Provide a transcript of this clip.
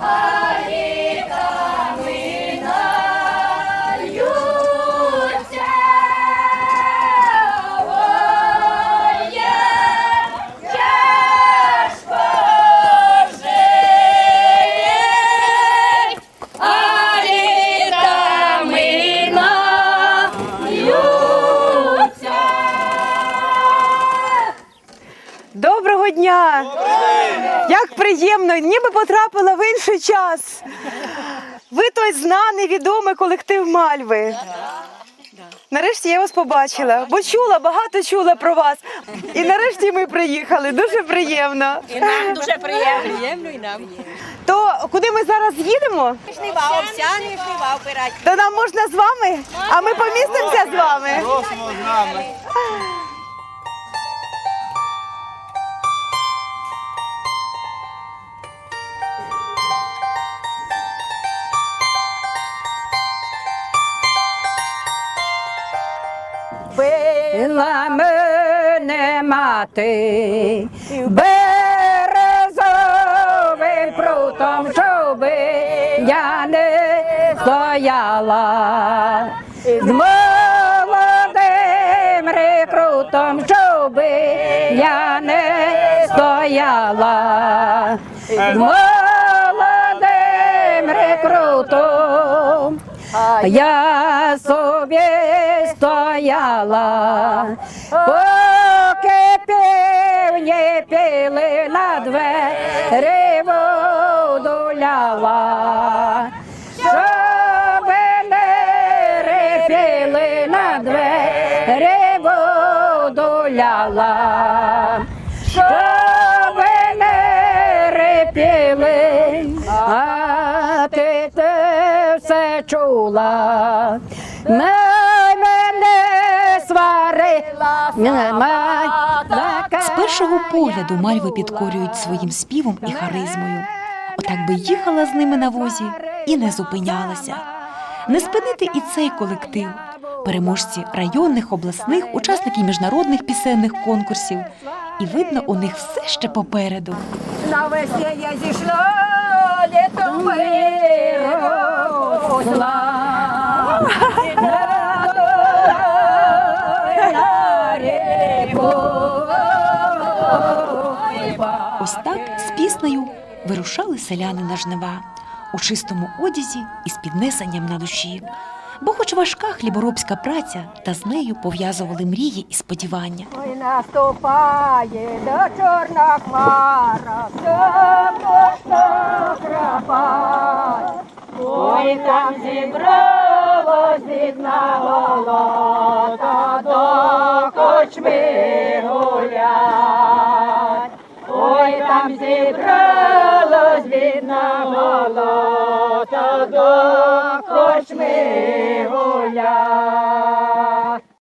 Hallelujah. Доброго дня! Як приємно, ніби потрапила в інший час. Ви той знаний, відомий колектив Мальви. Нарешті я вас побачила, бо чула, багато чула про вас. І нарешті ми приїхали. Дуже приємно. І нам дуже приємно. Приємно і нам. То куди ми зараз їдемо? То нам можна з вами? А ми помістимося з вами. Просимо з нами. Била мене мати березовим прутом, щоби я не стояла. З молодим рекрутом, щоби я не стояла. З молодим рекрутом. Я собі стояла, поки півні на двері воду ляла. Щоб не репіли на двері воду ляла. Щоб не репіли, а ти те все чула. З першого погляду мальви підкорюють своїм співом і харизмою. Отак би їхала з ними на возі і не зупинялася. Не спинити і цей колектив. Переможці районних, обласних, учасники міжнародних пісенних конкурсів. І видно, у них все ще попереду. Навесні я зійшла, літом виросла. Ось так з піснею вирушали селяни на жнива у чистому одязі і з піднесенням на душі. Бо, хоч важка хліборобська праця, та з нею пов'язували мрії і сподівання. Ой, наступає до чорна хмара, темно крапать. Ой, там зібралось бідна голота, до кочми гулять. Ой, там зібралось бідна голота, до корчми гулять.